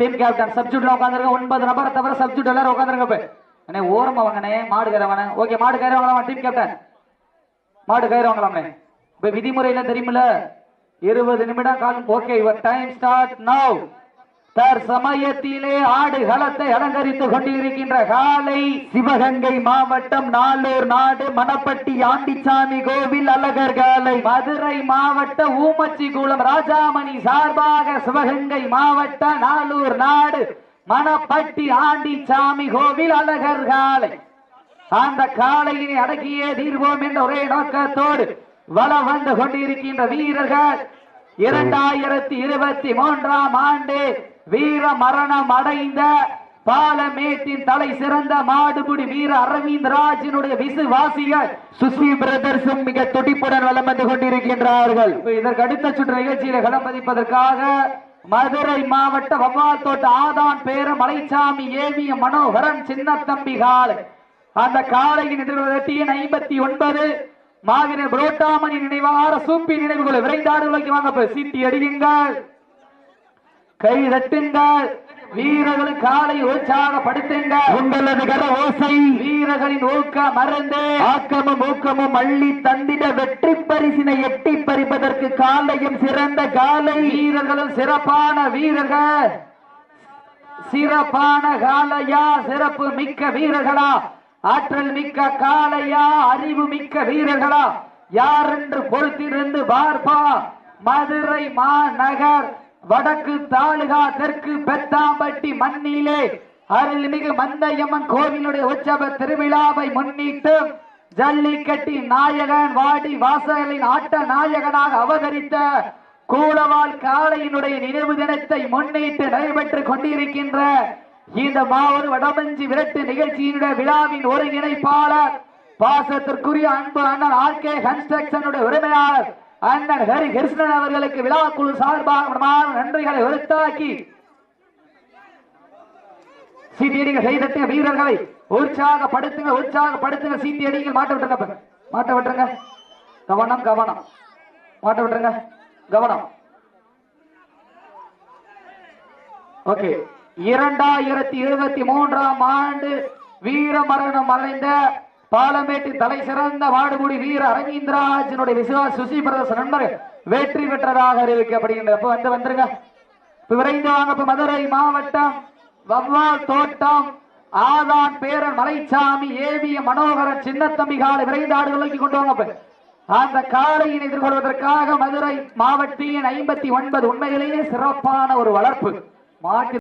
Team captain சப்ஜூட்ல உட்காந்துருங்க ஒன்பது நபரை தவிர சப்ஜூட் எல்லாரும் உட்காந்துருங்க போய். அண்ணே ஓரமா வாங்கண்ணே மாடு கயிறவன ஓகே மாடு கயிறவங்களாம் டீம் கேப்டன் மாடு கயிறவங்களாமே இப்ப விதிமுறையில தெரியுமில்ல? இருபது நிமிடம் காலம் okay your time start now தற்சமயத்திலே ஆடு களத்தை அலங்கரித்து கொண்டிருக்கின்ற காலை சிவகங்கை மாவட்டம் நாளூர் நாடு மணப்பட்டி ஆண்டிச்சாமி கோவில் அழகர் காலை. மதுரை மாவட்ட ஊமச்சிகுளம் ராஜாமணி சார்பாக சிவகங்கை மாவட்ட நாளூர் நாடு மணப்பட்டி ஆண்டிச்சாமி கோவில் அழகர் காலை. அந்த காளையினை அடக்கியே தீர்வோம் என்ற ஒரே நோக்கத்தோடு வளம் வந்து கொண்டிருக்கின்ற வீரர்கள். இரண்டாயிரத்தி இருபத்தி மூன்றாம் ஆண்டு வீர மரணம் அடைந்த பாலமேட்டின் தலை சிறந்த மாடுபுடி வீர அரவிந்த்ராஜினுடைய விசுவாசிகள் சுசி பிரதர்ஸும் மிக துடிப்புடன் வலம் வந்து கொண்டிருக்கின்றார்கள். இதற்கு அடுத்த சுற்று நிகழ்ச்சியில களம் பதிப்பதற்காக மதுரை மாவட்ட வவ்வால் தோட்ட ஆதான் பேர மலைச்சாமி ஏவிய மனோகரன் சின்னத்தம்பி காலை அந்த காலையின் எதிர்வதட்டியின் ஐம்பத்தி ஒன்பது. மாவீரர் புரோட்டாமணி நினைவார சூப்பி நினைவுகளை விரைந்தாடுகளுக்கு வாங்க சீட்டி அடியுங்கள். கை தட்டுங்கள் வீரர்கள் காலை உற்சாகப்படுத்துங்கள் உங்களது கர ஓசை. வீரர்களின் ஊக்க மறந்து ஆக்கமும் ஊக்கமும் அள்ளி தந்திட வெற்றி பரிசினை எட்டி பறிப்பதற்கு காலையும் சிறந்த காலை. வீரர்களும் சிறப்பான வீரர்கள். சிறப்பான காளையா சிறப்பு மிக்க வீரர்களா? ஆற்றல் மிக்க காளையா அறிவு மிக்க வீரர்களா? யார் என்று பொறுத்திருந்து பார்ப்பா மதுரை மாநகர் வடக்கு தாலுகா தெற்கு பெத்தாம்பட்டி மண்ணிலே அருள்மிகு மந்தையம்மன் கோவிலுடைய உற்சவ திருவிழாவை முன்னிட்டு ஜல்லிக்கட்டி நாயகன் வாடி வாசகலின் ஆட்ட நாயகனாக அவதரித்த கூடவாள் காளையினுடைய நினைவு தினத்தை முன்னிட்டு நடைபெற்றுக் கொண்டிருக்கின்ற இந்த மாவடு வடமஞ்சி விரட்டு நிகழ்ச்சியினுடைய விழாவின் ஒருங்கிணைப்பாளர் பாசத்திற்குரிய அன்பு அண்ணன் ஆர் கே கன்ஸ்ட்ரக்ஷனுடைய உரிமையாளர் அண்ணன் ஹரி கிருஷ்ணன் அவர்களுக்கு விழா குழு சார்பாக நன்றிகளை உறுத்தாக்கி சீட்டியடிகள் செய்தட்டு வீரர்களை உற்சாகப்படுத்துங்க உற்சாகப்படுத்துங்க. சீட்டியடிகள் மாட்ட விட்டுருங்க மாட்ட விட்டுருங்க. கவனம் கவனம். மாட்ட விட்டுருங்க. கவனம். ஓகே. இரண்டாயிரத்தி இருபத்தி மூன்றாம் ஆண்டு வீர மரணம் அடைந்த பாலமேட்டு தலை சிறந்த வாடுமுடி வீர அரவிந்தராஜனுடைய விசுவாச சுசி பிரதர்ஸ் நண்பர் வெற்றி பெற்றதாக அறிவிக்கப்படுகின்ற இப்ப வந்து வந்துருங்க. இப்ப விரைந்து வாங்க. இப்ப மதுரை மாவட்டம் வவ்வால் தோட்டம் ஆதான் பேரன் மலைச்சாமி ஏவிய மனோகரன் சின்னத்தம்பி காலை விரைந்து ஆடுகளுக்கு கொண்டு வாங்க. அந்த காலையின் எதிர்கொள்வதற்காக மதுரை மாவட்டியின் ஐம்பத்தி ஒன்பது உண்மையிலேயே சிறப்பான ஒரு வளர்ப்பு. மாட்டு